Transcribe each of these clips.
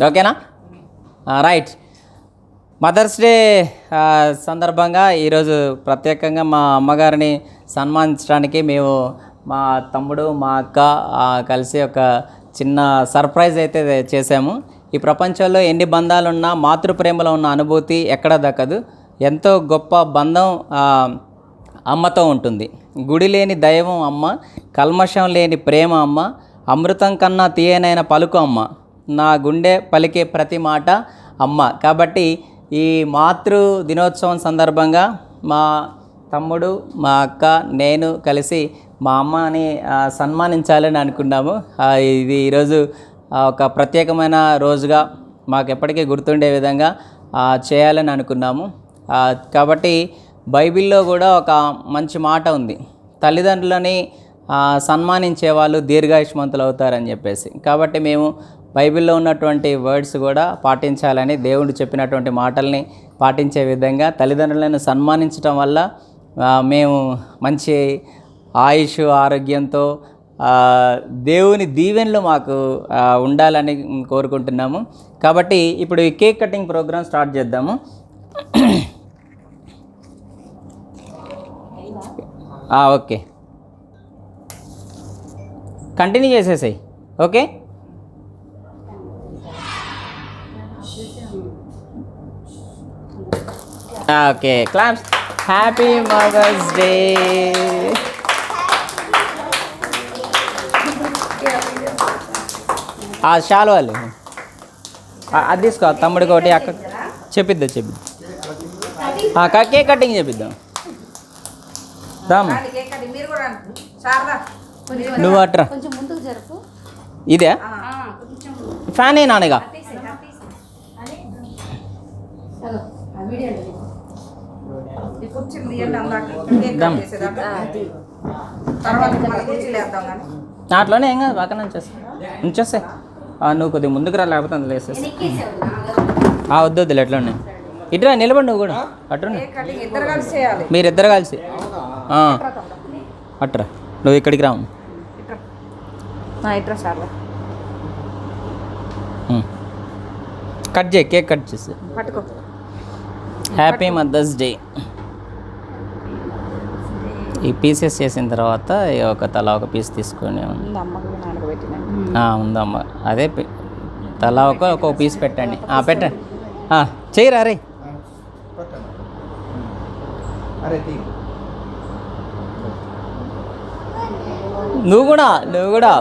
ఓకేనా? Right. Mothers day సందర్భంగా ఈరోజు ప్రత్యేకంగా మా అమ్మగారిని సన్మానించడానికి మేము మా తమ్ముడు మా అక్క కలిసి ఒక చిన్న సర్ప్రైజ్ అయితే చేశాము. ఈ ప్రపంచంలో ఎన్ని బంధాలున్నా మాతృప్రేమలో ఉన్న అనుభూతి ఎక్కడ దక్కదు. ఎంతో గొప్ప బంధం అమ్మతో ఉంటుంది. గుడి లేని దైవం అమ్మ కల్మషం లేని ప్రేమ అమ్మ అమృతం కన్నా తీయనైన పలుకు అమ్మ. నా గుండె పలికే ప్రతి మాట అమ్మ. కాబట్టి ఈ మాతృ దినోత్సవం సందర్భంగా మా తమ్ముడు మా అక్క నేను కలిసి మా అమ్మని సన్మానించాలని అనుకున్నాము. ఇది ఈరోజు ఒక ప్రత్యేకమైన రోజుగా మాకు ఎప్పటికీ గుర్తుండే విధంగా చేయాలని అనుకున్నాము. కాబట్టి బైబిల్లో కూడా ఒక మంచి మాట ఉంది. తల్లిదండ్రులని సన్మానించే వాళ్ళు దీర్ఘాయుష్మంతులు అవుతారని చెప్పేసి. కాబట్టి మేము బైబిల్లో ఉన్నటువంటి వర్డ్స్ కూడా పాటించాలని దేవుడు చెప్పినటువంటి మాటల్ని పాటించే విధంగా తల్లిదండ్రులను సన్మానించడం వల్ల మేము మంచి ఆయుష్ ఆరోగ్యంతో దేవుని దీవెనలు మాకు ఉండాలని కోరుకుంటున్నాము. కాబట్టి ఇప్పుడు ఈ కేక్ కటింగ్ ప్రోగ్రామ్ స్టార్ట్ చేద్దాము. Okay. Continue చేసేసాయి. Okay? Okay claps happy mother's day ఆ షాల్ వాళ్ళు. ఆ, అది తీసుకో తమ్ముడికి ఒకటి అక్క చెప్పిద్దా చెప్పిద్దాం. కేక్ కటింగ్ చెప్పిద్దాం. రామ్. నువ్వు అట్రా. ఇదే? ఫ్యాన్ ఏ నాన్నగా హలో ఆ వీడియో అంటే ఈ కుర్చీలు తీయండి అందాక కేక్ దమ్. కట్ చేసేదాకా. తర్వాత మళ్ళీ కుర్చీలు వేద్దాం కానీ. నాట్లోనే ఏం కాదు పక్కన ఉంచేస్తా. ఉంచేస్తే. నువ్వు కొద్దిగా ముందుకు రా లేకపోతే అందులో వేసేస్తా. ఆ, వద్దు వద్దులే ఎట్లా ఉన్నాయి ఇటురా నిలబడి నువ్వు కూడా. కటింగ్ ఇద్దరు కలిసి చేయాలి. మీరిద్దరు కలిసి. అట్రా నువ్వు ఇక్కడికి ఇట్రా ఉమ్. కట్ చేయి కేక్ కట్ చేసి. పట్టుకో. Happy mother's day. ఈ పీసెస్ చేసిన తర్వాత ఒక తలా ఒక పీస్ తీసుకొని ఉందమ్మా అదే తలా ఒక ఒక పీస్ పెట్టండి. పెట్టండి చేయరా రే. నువ్వు కూడా నువ్వు కూడా.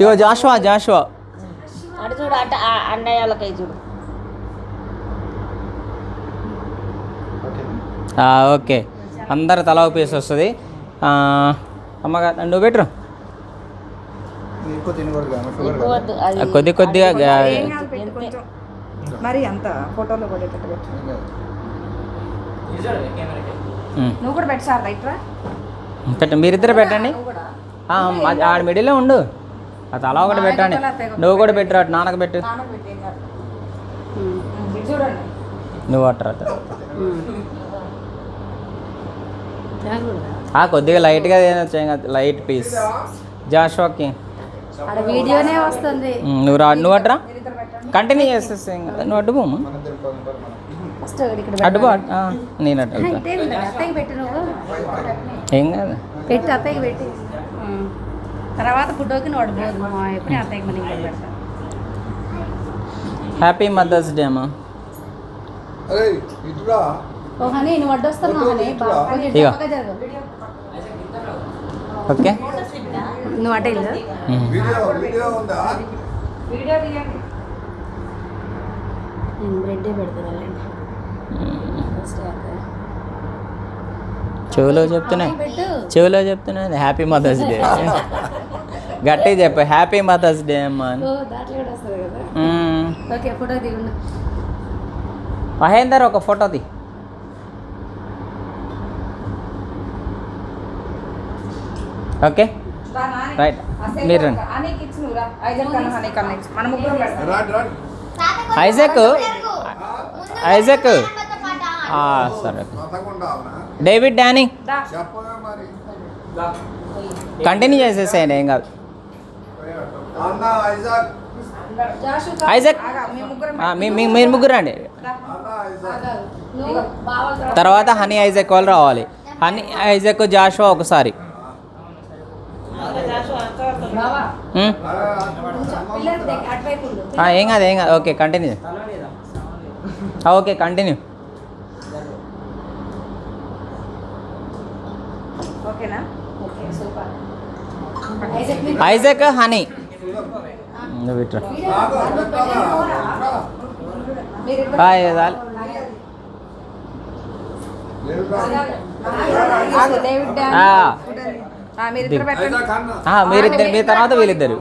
ఇగో జాషువా జాషువా. అటు చూడు అట ఆ అన్నయ్య వాళ్ళకై చూడు. ఆ, ఓకే. అందరు తలా ఒక పీస్ వస్తుంది. ఆ, అమ్మగా నువ్వు పెట్టరు కొద్ది కొద్దిగా మరి అంత ఫోటోలో పడేటట్టు. నువ్వు కూడా పెట్టు పెట్టండి మీరిద్దరు పెట్టండి. ఆడ మిడిల్లో ఉండు. ఆ తలా ఒకటి పెట్టండి. నువ్వు కూడా పెట్టరు అటు నాన్నకు పెట్టు. నువ్వు అట్రా కొద్దిగా లైట్గా లైట్ పీస్ జాషువాకి ఆడ వీడియోనే వస్తుంది. నువ్వు రా నువ్వు అట్రా? కంటిన్యూ చేసేసి. నువ్వు అడ్డు పోము అడ్డు పో నేను నువ్వు. ఏం కాదు. పెట్టు అత్తయ్యకి పెట్టి. తర్వాత ఫోటోకి నువ్వు అడిపోదు మా ఎప్పుడు అత్తయ్యకి మళ్ళీ ఇక్కడ పెడతా. హ్యాపీ మదర్స్ డే అమ్మా. ఓ హనీ నువ్వు హనీ. జరుగు. ఓకే. నువ్వు నేను బ్రెడ్డే పెడతాను. చెవులో చెప్తున్నాయి. పెట్టు చెవులో చెప్తున్నాయి. హ్యాపీ మదర్స్ డే గట్టి చెప్పు. హ్యాపీ మదర్స్ డే అమ్మా. మహేందర్ ఒక ఫోటో తీ ఓకే రా నాని. రైట్ అసలు మీరు రండి హనీకి ఇచ్చి నువ్వు రా ఐజక్ కన్నా హనీ కన్నా ఇచ్చి మన ముగ్గురు పెడతాం రాడ్. Rod Isaac Isaac? ఆ, సరే. David Danny? మరి? కంటిన్యూ చేసేసేయండి ఏం కాదు. అన్న ఐజాక్. జాషు ఐజక్? ఆగా, మీ ముగ్గురం ఆ, మీ మీ- మీరు ముగ్గురు తర్వాత తర్వాత హనీ ఐజక్ వాళ్ళు రావాలి. హనీ ఐజక్ జాషువా ఒకసారి బావా ఉమ్. కొంచెం పిల్లలు దగ్గర అటువైపు ఉండు ఆ, ఏం కాదు ఏం కాదు. ఓకే కంటిన్యూ ఓకే కంటిన్యూ ఓకేనా? Okay super. Isaac honey. David మీరిద్దరు మీ తర్వాత వీళ్ళిద్దరు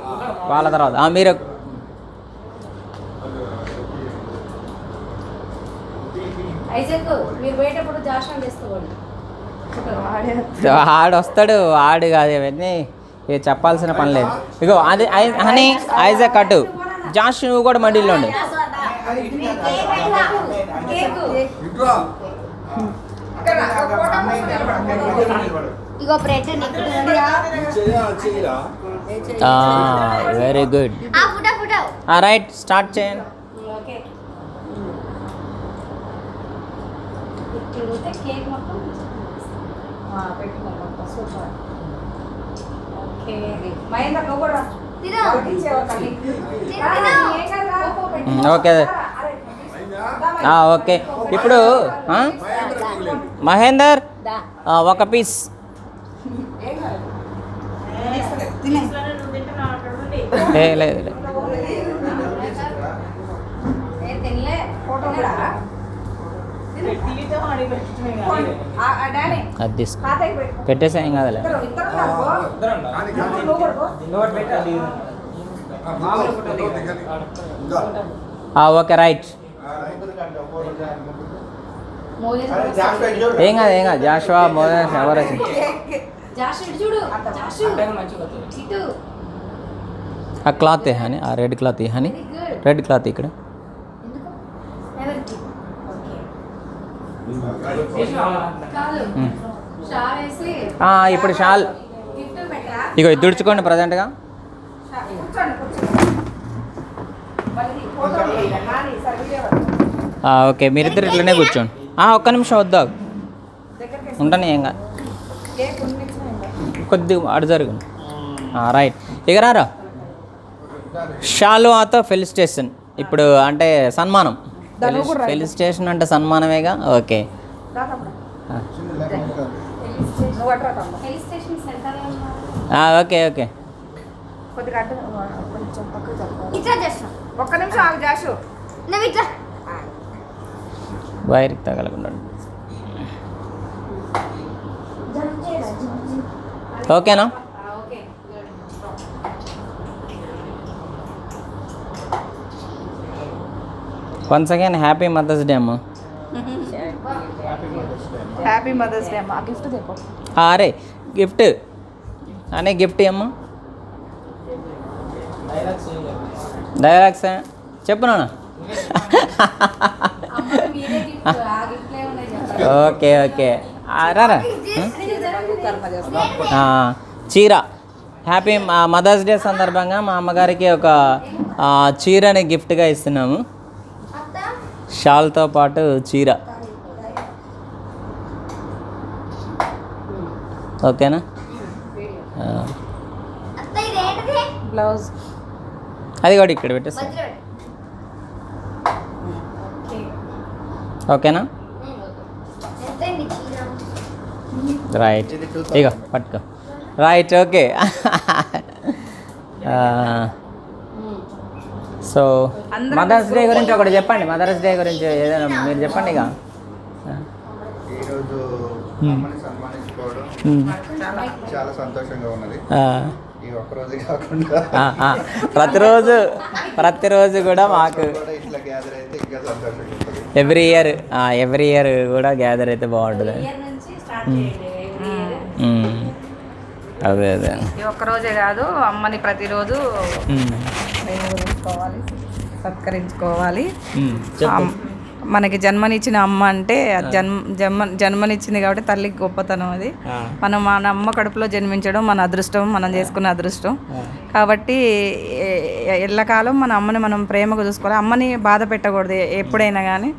వాళ్ళ తర్వాత ఆ, మీరు ఆడు వస్తాడు ఆడు కాదు ఇవన్నీ ఇక చెప్పాల్సిన పని లేదు ఇగో అది ఐ- హనీ ఐజక్ అటు జాష్ నువ్వు కూడా మడిలో ఉండి కేకు ఇట్లా ఇగో బ్రెడ్ వెరీ గుడ్ ఆ ఫుటో ఫుటో రైట్ స్టార్ట్ చేయండి. ఓకే. ఓకే. మహేంద్ర నువ్వు కూడా తిను ఒకటి ఇచ్చేవా తల్లి? రా, రా, ఏం కాదు, రా. ఉమ్, ఓకే ఆ, ఓకే ఇప్పుడు ఆ? మహేందర్ దా ఆ, ఒక పీస్ ఏ లేదు లేదు. అది పెట్టేసా ఏం కాదులే. Okay right. ఏం కాదు ఏం కాదు. జాషువా మోదన్ ఎవరు వచ్చింది జాషు ఇటు చూడు జాషు ఇటు ఆ క్లాత్ హనీ? ఆ red cloth good red cloth ఇక్కడ. ఇప్పుడు షాల్. ఇది తుడుచుకోండి ప్రజెంట్గా. ఓకే మీరిద్దరు ఇట్లనే కూర్చోండి. ఒక్క నిమిషం వద్దా ఉంటాను ఏం కాదు కొద్దిగా అడు జరుగు రైట్. ఇక రారా? షాలువాతో ఫెలిస్టేషన్ ఇప్పుడు అంటే సన్మానం. ఫెలిస్టేషన్ అంటే సన్మానమేగా? ఓకే. రా తమ్ముడు. ఆ. నువ్వు అట్రా తమ్ముడు. హిల్ స్టేషన్ సెంటర్లో ఉన్నారు ఆ, ఓకే ఓకే కొద్దిగా అడ్డు కొంచెం పక్కకు జరుపు. ఇట్లా చేస్తాం ఒక్క నిమిషం ఆగు జాషు నువ్వు ఇట్లా వైర్కి తగలకుండా ఓకేనా okay good once again happy mother's day అమ్మ. హ్యాపీ మదర్స్ డే అమ్మా. గిఫ్ట్ తెపో ఆ, అరే గిఫ్ట్ అనే గిఫ్ట్ అమ్మా? డైలాగ్స్ చెప్పు నాన్న. Okay okay. ఆ, రారా చీర. హ్యాపీ మదర్స్ డే సందర్భంగా మా అమ్మగారికి ఒక చీరని గిఫ్ట్గా ఇస్తున్నాము. షాల్తో పాటు చీర. ఓకేనా? బ్లౌజ్. అది కూడా ఇక్కడ పెట్టేస్తా. ఓకేనా? రైట్. ఇగో పట్టుకో. Right okay. So mother's day గురించి ఒకటి చెప్పండి. మదర్స్ డే గురించి ఏదైనా మీరు చెప్పండి ఇక. ఈరోజు Hmm. అమ్మని సన్మానించుకోవడం చాలా సంతోషంగా ఉన్నది. ఆ, ఈ ఒక్కరోజు కాకుండా ఆ, ఆ. ప్రతిరోజు ప్రతిరోజు కూడా మాకు ఎవ్రీ ఇయర్ ఎవ్రీ ఇయర్ కూడా గ్యాదర్ అయితే బాగుంటుంది. ఇయర్ నుంచి స్టార్ట్ చేయండి ఎవ్రీ ఇయర్ మ్మ్. అదే అదే. ఈ ఒక్క రోజే కాదు అమ్మని ప్రతిరోజు గురించుకోవాలి సత్కరించుకోవాలి. మనకి జన్మనిచ్చిన అమ్మ అంటే జన్మ జన్మ జన్మనిచ్చింది కాబట్టి తల్లికి గొప్పతనం అది. మనం మన అమ్మ కడుపులో జన్మించడం మన అదృష్టం మనం చేసుకున్న అదృష్టం. కాబట్టి ఎల్లకాలం మన అమ్మని మనం ప్రేమగా చూసుకోవాలి. అమ్మని బాధ పెట్టకూడదు ఎప్పుడైనా కానీ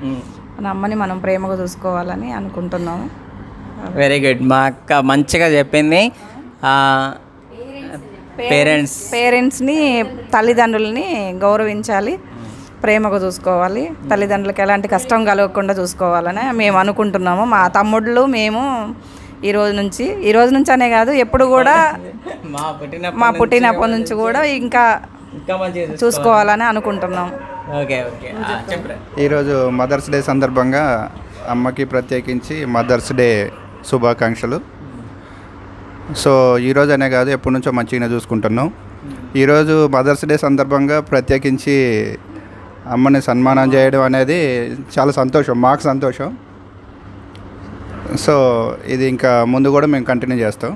మన అమ్మని మనం ప్రేమగా చూసుకోవాలని అనుకుంటున్నాము. వెరీ గుడ్ మా అక్క మంచిగా చెప్పింది. పేరెంట్స్ పేరెంట్స్ని తల్లిదండ్రులని గౌరవించాలి ప్రేమగా చూసుకోవాలి. తల్లిదండ్రులకి ఎలాంటి కష్టం కలగకుండా చూసుకోవాలని మేము అనుకుంటున్నాము. మా తమ్ముళ్ళు మేము ఈ రోజు నుంచి ఈ రోజు నుంచి అనే కాదు ఎప్పుడు కూడా మా పుట్టిన మా పుట్టినప్పటి నుంచి కూడా ఇంకా చూసుకోవాలని అనుకుంటున్నాం. Okay okay. చెప్పరా ఈరోజు మదర్స్ డే సందర్భంగా అమ్మకి ప్రత్యేకించి మదర్స్ డే శుభాకాంక్షలు. సో ఈరోజు అనే కాదు ఎప్పటి నుంచో మంచిగానే చూసుకుంటున్నాం. ఈరోజు మదర్స్ డే సందర్భంగా ప్రత్యేకించి అమ్మని సన్మానం చేయడం అనేది చాలా సంతోషం మాకు సంతోషం. సో ఇది ఇంకా ముందు కూడా మేము కంటిన్యూ చేస్తాం.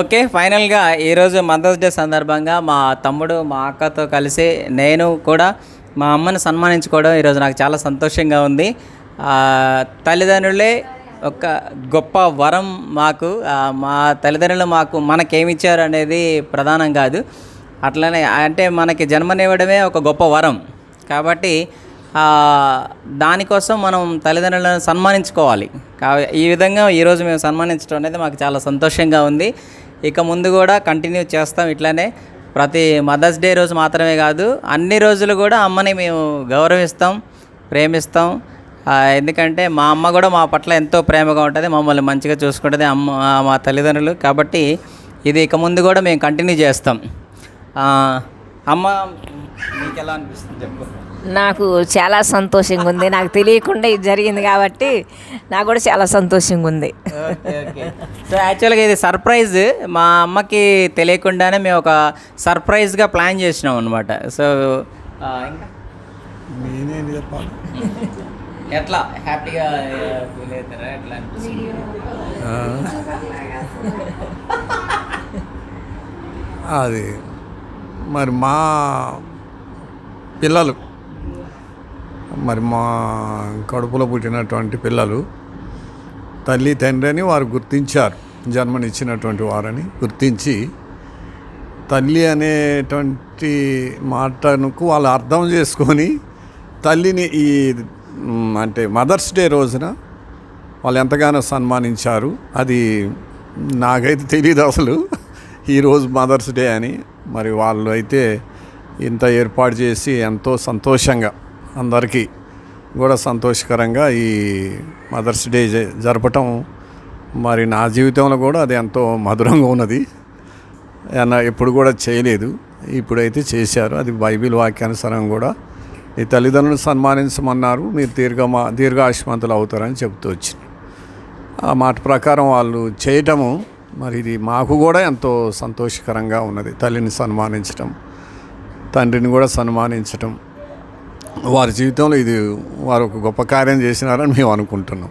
ఓకే ఫైనల్గా ఈరోజు మదర్స్ డే సందర్భంగా మా తమ్ముడు మా అక్కతో కలిసి నేను కూడా మా అమ్మని సన్మానించుకోవడం ఈరోజు నాకు చాలా సంతోషంగా ఉంది. తల్లిదండ్రులే ఒక గొప్ప వరం మాకు మా తల్లిదండ్రులు మాకు మనకేమిచ్చారు అనేది ప్రధానం కాదు. అట్లనే అంటే మనకి జన్మనివ్వడమే ఒక గొప్ప వరం. కాబట్టి దానికోసం మనం తల్లిదండ్రులను సన్మానించుకోవాలి. కా ఈ విధంగా ఈరోజు మేము సన్మానించడం అనేది మాకు చాలా సంతోషంగా ఉంది. ఇక ముందు కూడా కంటిన్యూ చేస్తాం ఇట్లానే. ప్రతి మదర్స్ డే రోజు మాత్రమే కాదు అన్ని రోజులు కూడా అమ్మని మేము గౌరవిస్తాం ప్రేమిస్తాం. ఎందుకంటే మా అమ్మ కూడా మా పట్ల ఎంతో ప్రేమగా ఉంటుంది మమ్మల్ని మంచిగా చూసుకుంటుంది అమ్మ మా తల్లిదండ్రులు. కాబట్టి ఇది ఇక ముందు కూడా మేము కంటిన్యూ చేస్తాం. అమ్మ మీకు ఎలా అనిపిస్తుంది చెప్పు. నాకు చాలా సంతోషంగా ఉంది నాకు తెలియకుండా ఇది జరిగింది కాబట్టి నాకు కూడా చాలా సంతోషంగా ఉంది ఓకే ఓకే. సో యాక్చువల్గా ఇది సర్ప్రైజ్ మా అమ్మకి తెలియకుండానే మేము ఒక సర్ప్రైజ్గా ప్లాన్ చేసినాం అనమాట సో ఇంకా? నేనేం చెప్పాలి? ఎట్లా? హ్యాపీగా ఫీల్ అవుతారా? ఎట్లా అనిపిస్తుంది? అది. మరి మా పిల్లలు మరి మా కడుపులో పుట్టినటువంటి పిల్లలు తల్లి తండ్రి అని వారు గుర్తించారు. జన్మనిచ్చినటువంటి వారని గుర్తించి తల్లి అనేటువంటి మాటకు వాళ్ళు అర్థం చేసుకొని తల్లిని ఈ అంటే మదర్స్ డే రోజున వాళ్ళు ఎంతగానో సన్మానించారు. అది నాకైతే తెలియదు అసలు. ఈరోజు మదర్స్ డే అని మరి వాళ్ళు అయితే ఇంత ఏర్పాటు చేసి ఎంతో సంతోషంగా అందరికీ కూడా సంతోషకరంగా ఈ మదర్స్ డే జరపటం మరి నా జీవితంలో కూడా అది ఎంతో మధురంగా ఉన్నది. ఎప్పుడు కూడా చేయలేదు. ఇప్పుడైతే చేశారు. అది బైబిల్ వాక్యానుసారం కూడా నీ తల్లిదండ్రులను సన్మానించమన్నారు మీరు దీర్ఘ దీర్ఘాయుష్మంతులు అవుతారని చెబుతూ వచ్చింది. ఆ మాట ప్రకారం వాళ్ళు చేయటము మరి ఇది మాకు కూడా ఎంతో సంతోషకరంగా ఉన్నది. తల్లిని సన్మానించటం తండ్రిని కూడా సన్మానించటం. వారి జీవితంలో ఇది వారు ఒక గొప్ప కార్యం చేసినారని మేము అనుకుంటున్నాం.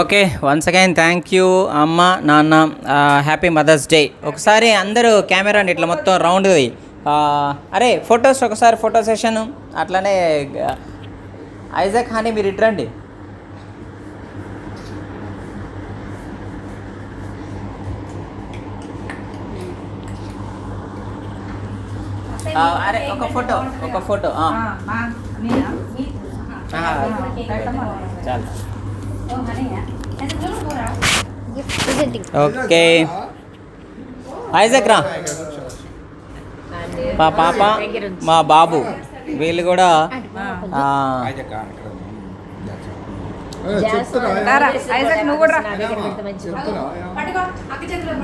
Okay once again thank you అమ్మ నాన్న హ్యాపీ మదర్స్ డే ఒకసారి అందరూ కెమెరాని ఇట్లా మొత్తం రౌండ్ది అరే ఫొటోస్ ఒకసారి ఫోటో సెషన్. అట్లనే ఐజాక్ హాని మీరు ఇట్రండి అరే ఒక ఫోటో ఒక ఫోటో ఆ. ఆ, చాలు. Gift presenting okay. ఐజక్ రా. మా పాప మా బాబు వీళ్ళు కూడా.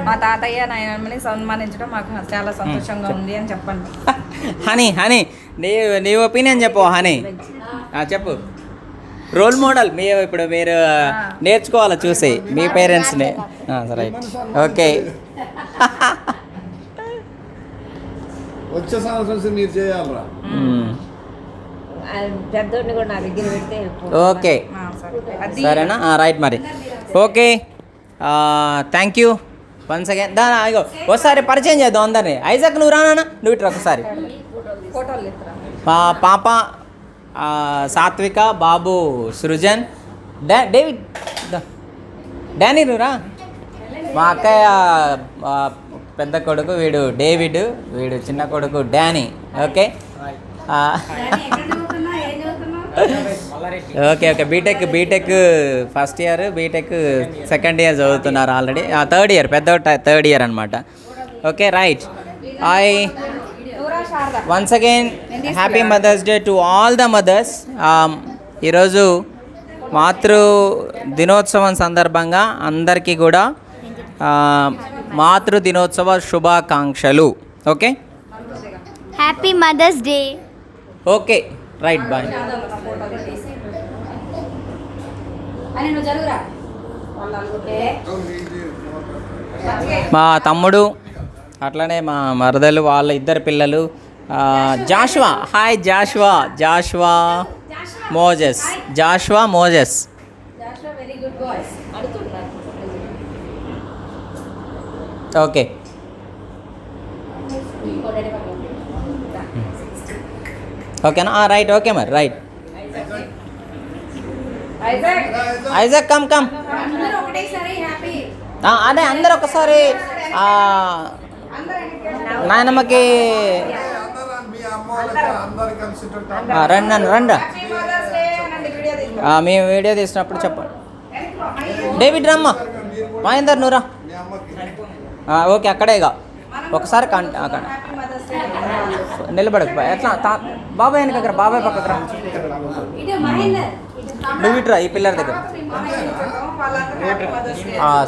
మా తాతయ్య నాయనమ్మని సన్మానించడం మాకు చాలా సంతోషంగా ఉంది అని చెప్పండి. హనీ హనీ నీ నీ ఒపీనియన్ చెప్పు హనీ. ఆ, చెప్పు. రోల్ మోడల్ మీ ఇప్పుడు మీరు నేర్చుకోవాలి చూసి మీ పేరెంట్స్ని రైట్ ఓకే వచ్చే సంవత్సరం మీరు చేయాలరా. ఆ పెద్దోడిని కూడా నా దగ్గర పెడితే ఓకే. ఆ, సరే. అది సరేనా? రైట్ మరి. Okay. Thank you once again దా ఇగో ఒకసారి పరిచయం చేద్దాం అందరినీ. ఐజాక్ నువ్వు రానా నువ్వు ఇట్రా ఒకసారి. ఫోటోలు ఎత్తురా. మా పాప ఆ, సాత్విక బాబు సృజన్ డా డేవిడ్ దా. డానీ నువ్వు రా. మా అక్కయ్య ఆ, పెద్ద కొడుకు వీడు డేవిడ్ వీడు చిన్న కొడుకు Danny. Okay? Okay okay. BTech BTech first year BTech second year చదువుతున్నారు ఆల్రెడీ థర్డ్ ఇయర్ పెద్ద థర్డ్ ఇయర్ అనమాట okay right I once again happy mother's day to all the mothers Um, ఈరోజు మాతృ దినోత్సవం సందర్భంగా అందరికీ కూడా ఆ, మాతృ దినోత్సవ శుభాకాంక్షలు. Okay? Happy mother's day okay. Right boy. అని నువ్వు జరుగురా మా తమ్ముడు అట్లనే మా మరదలు వాళ్ళ ఇద్దరు పిల్లలు ఆ, Joshua. Hi Joshua. Joshua Moses. Joshua Moses. Very good boys okay ఓకేనా రైట్ ఓకే మరి రైట్ ఐజాక్ కమ్ కమ్ అదే అందరు ఒకసారి నాయనమ్మకి రండి రండి రండి. మేము వీడియో తీసినప్పుడు చెప్పండి. డేవిడ్ రమ్మ. మహేందర్ ఆ, ఓకే అక్కడే ఇక ఒకసారి అక్కడ నిలబడకు ఎట్లా తా- బాబాయ్ వెనక దగ్గర బాబాయ్ పక్కకు రా. ఇటు మహేందర్ నువ్వు ఇటురా ఈ పిల్లల దగ్గర.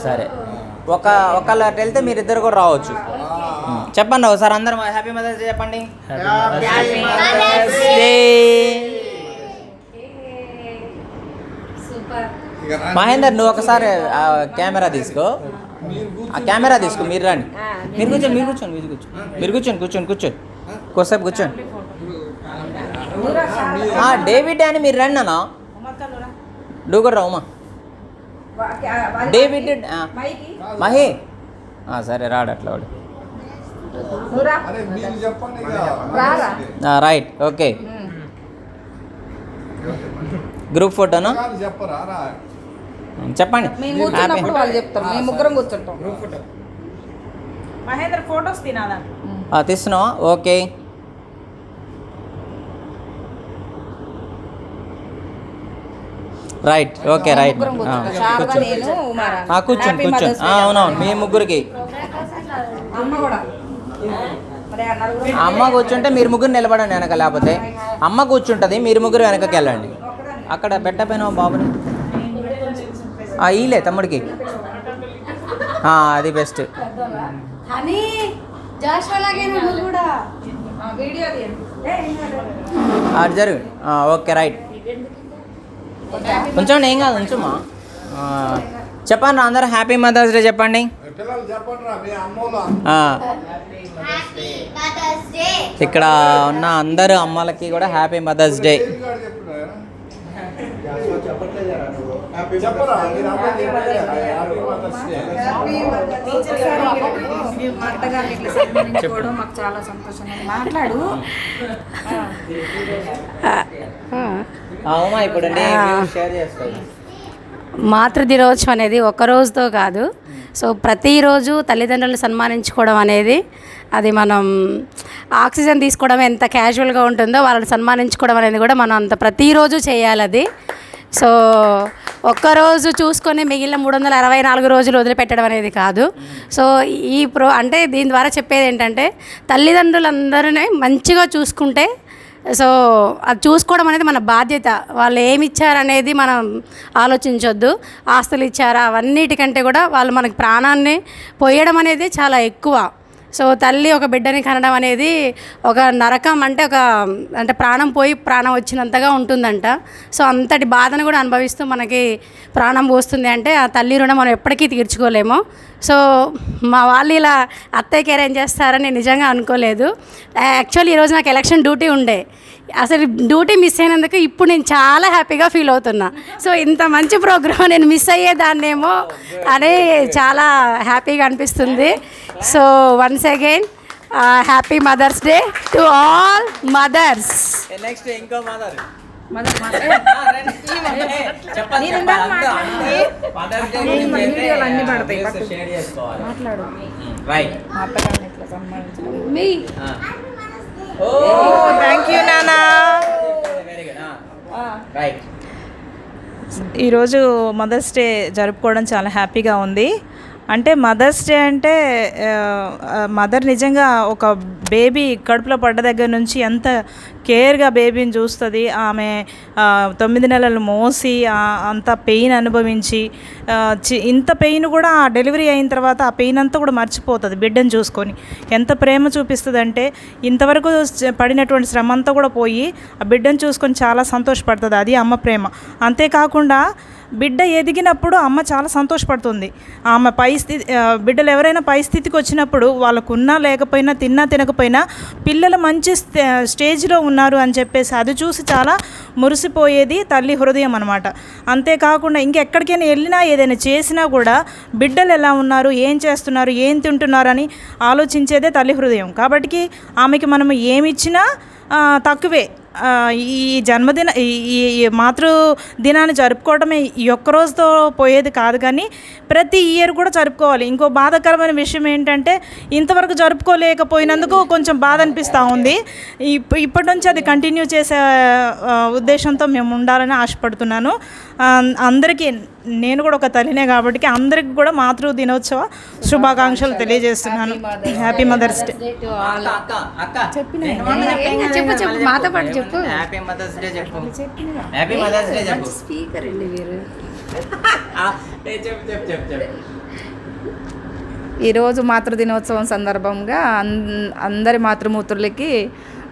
సరే. ఒక ఒకళ్ళు అటు వెళ్తే మీరు ఇద్దరు కూడా రావచ్చు. చెప్పండి ఒకసారి అందరం హ్యాపీ మదర్స్ డే చెప్పండి. మహేందర్ నువ్వు ఒకసారి కెమెరా తీసుకో. ఆ కెమెరా తీసుకో మీరు రండి. మీరు కూర్చోండి మీరు కూర్చోండి మీరు కూర్చోండి. మీరు కూర్చోండి కూర్చోండి కూర్చోండి. కొద్దిసేపు కూర్చోండి. ఆ, డేవిడ్ అని మీరు రండి అన్న. రావు ఉమా. డేవిడ్ మహి. ఆ, సరే రాడు అట్లా వాడు. Right okay. గ్రూప్ ఫోటోనా? చెప్పరా చెప్పండి. మేము హ్యాపీ కూర్చున్నప్పుడు వాళ్ళు చెప్తారు. మేము ముగ్గురం కూర్చుంటాం. మహేంద్ర ఫొటోస్ తినాలా ఆ, తీస్తున్నావా? ఓకే. Right okay right. కూర్చోండి కూర్చోండి. అవునవును మీ ముగ్గురికి. అమ్మ కూడా. మరి ఆ నలుగురు అమ్మ కూర్చుంటే మీరు ముగ్గురు నిలబడండి వెనక లేకపోతే అమ్మ కూర్చుంటుంది మీరు ముగ్గురు వెనకకి వెళ్ళండి. అక్కడ పెట్టపోయినా బాబుని. ఈలే తమ్ముడికి. ఆ, అది బెస్ట్ అది జరుగు. ఆ, ఓకే రైట్ ఉంచండి ఏం కాదు ఉంచుమా? ఆ, చెప్పండి అందరూ హ్యాపీ మదర్స్ డే చెప్పండి. ఇక్కడ ఉన్న అందరు అమ్మలకి కూడా హ్యాపీ మదర్స్ డే చెప్పరా? ఇట్లా సన్మానించుకోవడం మాకు చాలా సంతోషంగా. మాట్లాడు. ఇప్పుడు మాతృ దినోత్సవం అనేది ఒక రోజుతో కాదు. సో ప్రతిరోజు తల్లిదండ్రులను సన్మానించుకోవడం అనేది అది మనం ఆక్సిజన్ తీసుకోవడం ఎంత క్యాజువల్గా ఉంటుందో వాళ్ళని సన్మానించుకోవడం అనేది కూడా మనం అంత ప్రతిరోజు చేయాలి అది. సో ఒక్కరోజు చూసుకొని మిగిలిన మూడు వందల అరవై నాలుగు రోజులు వదిలిపెట్టడం అనేది కాదు. సో ఈ ప్రో అంటే దీని ద్వారా చెప్పేది ఏంటంటే తల్లిదండ్రులందరినీ మంచిగా చూసుకుంటే సో అది చూసుకోవడం అనేది మన బాధ్యత. వాళ్ళు ఏమి ఇచ్చారనేది మనం ఆలోచించొద్దు. ఆస్తులు ఇచ్చారా అవన్నిటికంటే కూడా వాళ్ళు మనకి ప్రాణాన్ని పోయడం అనేది చాలా ఎక్కువ. సో తల్లి ఒక బిడ్డని కనడం అనేది ఒక నరకం అంటే ఒక అంటే ప్రాణం పోయి ప్రాణం వచ్చినంతగా ఉంటుందంట. సో అంతటి బాధను కూడా అనుభవిస్తూ మనకి ప్రాణం పోస్తుంది అంటే ఆ తల్లి రుణం మనం ఎప్పటికీ తీర్చుకోలేము. సో మా వాళ్ళు ఇలా అత్తయ్యకి అరేంజ్ చేస్తారని నేను నిజంగా అనుకోలేదు. యాక్చువల్లీ ఈరోజు నాకు ఎలక్షన్ డ్యూటీ ఉండే. అసలు డ్యూటీ మిస్ అయినందుకు ఇప్పుడు నేను చాలా హ్యాపీగా ఫీల్ అవుతున్నా. సో ఇంత మంచి ప్రోగ్రామ్ నేను మిస్ అయ్యేదాన్నేమో అని చాలా హ్యాపీగా అనిపిస్తుంది. So once again happy mother's day to all mothers next ఇంకో మదర్ మాట్లాడు. థ్యాంక్ యూ నానా. రైట్ ఈరోజు మదర్స్ డే జరుపుకోవడం చాలా హ్యాపీగా ఉంది. అంటే మదర్స్ డే అంటే మదర్ నిజంగా ఒక బేబీ కడుపులో పడ్డ దగ్గర నుంచి ఎంత కేర్గా బేబీని చూస్తుంది. ఆమె తొమ్మిది నెలలు మోసి అంత పెయిన్ అనుభవించి చి- ఇంత పెయిన్ కూడా ఆ డెలివరీ అయిన తర్వాత ఆ పెయిన్ అంతా కూడా మర్చిపోతుంది బిడ్డను చూసుకొని. ఎంత ప్రేమ చూపిస్తుంది అంటే ఇంతవరకు పడినటువంటి శ్రమ అంతా కూడా పోయి ఆ బిడ్డను చూసుకొని చాలా సంతోషపడుతుంది. అది అమ్మ ప్రేమ. అంతేకాకుండా బిడ్డ ఎదిగినప్పుడు అమ్మ చాలా సంతోషపడుతుంది. ఆమె పై స్థితి బిడ్డలు ఎవరైనా పై స్థితికి వచ్చినప్పుడు వాళ్ళకున్నా లేకపోయినా తిన్నా తినకపోయినా పిల్లలు మంచి స్టేజ్లో ఉన్నారు అని చెప్పేసి అది చూసి చాలా మురిసిపోయేది తల్లి హృదయం అనమాట అంతేకాకుండా ఇంకెక్కడికైనా వెళ్ళినా ఏదైనా చేసినా కూడా బిడ్డలు ఎలా ఉన్నారు ఏం చేస్తున్నారు ఏం తింటున్నారు అని ఆలోచించేదే తల్లి హృదయం. కాబట్టి ఆమెకి మనం ఏమిచ్చినా తక్కువే. ఈ జన్మదిన ఈ ఈ- మాతృ దినాన్ని జరుపుకోవడమే ఈ ఒక్క రోజుతో పోయేది కాదు కానీ ప్రతి ఇయర్ కూడా జరుపుకోవాలి. ఇంకో బాధాకరమైన విషయం ఏంటంటే ఇంతవరకు జరుపుకోలేకపోయినందుకు కొంచెం బాధ అనిపిస్తూ ఉంది. ఇప్ ఇప్పటి నుంచి అది కంటిన్యూ చేసే ఉద్దేశంతో మేము ఉండాలని ఆశపడుతున్నాను. అందరికీ నేను కూడా ఒక తల్లినే కాబట్టి అందరికి కూడా మాతృ దినోత్సవ శుభాకాంక్షలు తెలియజేస్తున్నాను. హ్యాపీ మదర్స్ డే అక్క అక్క చెప్పిన? చెప్పు చెప్పు మాతో పాటు చెప్పు. హ్యాపీ మదర్స్ డే చెప్పు. హ్యాపీ మదర్స్ డే చెప్పు. స్పీకర్ అండి మీరు ఆ, ఏ, చెప్పు చెప్పు చెప్పు చెప్పు. ఈరోజు మాతృదినోత్సవం సందర్భంగా అందరి మాతృమూర్తులకి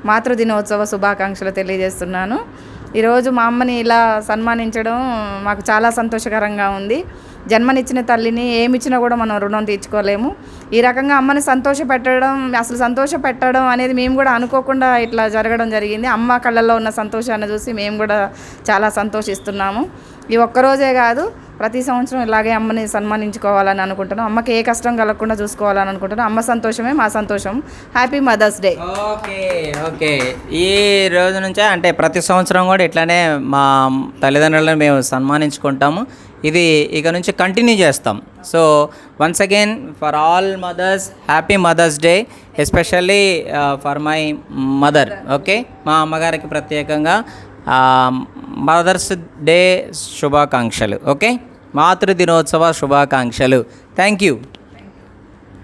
మాతృదినోత్సవ శుభాకాంక్షలు తెలియజేస్తున్నాను. ఈరోజు మా అమ్మని ఇలా సన్మానించడం మాకు చాలా సంతోషకరంగా ఉంది. జన్మనిచ్చిన తల్లిని ఏమిచ్చినా కూడా మనం రుణం తీర్చుకోలేము. ఈ రకంగా అమ్మని సంతోష పెట్టడం అసలు సంతోష పెట్టడం అనేది మేము కూడా అనుకోకుండా ఇట్లా జరగడం జరిగింది. అమ్మ కళ్ళల్లో ఉన్న సంతోషాన్ని చూసి మేము కూడా చాలా సంతోషిస్తున్నాము. ఈ ఒక్కరోజే కాదు ప్రతి సంవత్సరం ఇలాగే అమ్మని సన్మానించుకోవాలని అనుకుంటున్నాం. అమ్మకి ఏ కష్టం కలగకుండా చూసుకోవాలని అనుకుంటున్నాం. అమ్మ సంతోషమే మా సంతోషం. Happy mother's day okay okay. ఈ రోజు నుంచే అంటే ప్రతి సంవత్సరం కూడా ఇట్లానే మా తల్లిదండ్రులను మేము సన్మానించుకుంటాము. ఇది ఇక నుంచి కంటిన్యూ చేస్తాం. So once again for all mothers happy mother's day especially for my mother okay మా అమ్మగారికి ప్రత్యేకంగా మదర్స్ డే శుభాకాంక్షలు ఓకే మాతృ దినోత్సవ శుభాకాంక్షలు. Thank you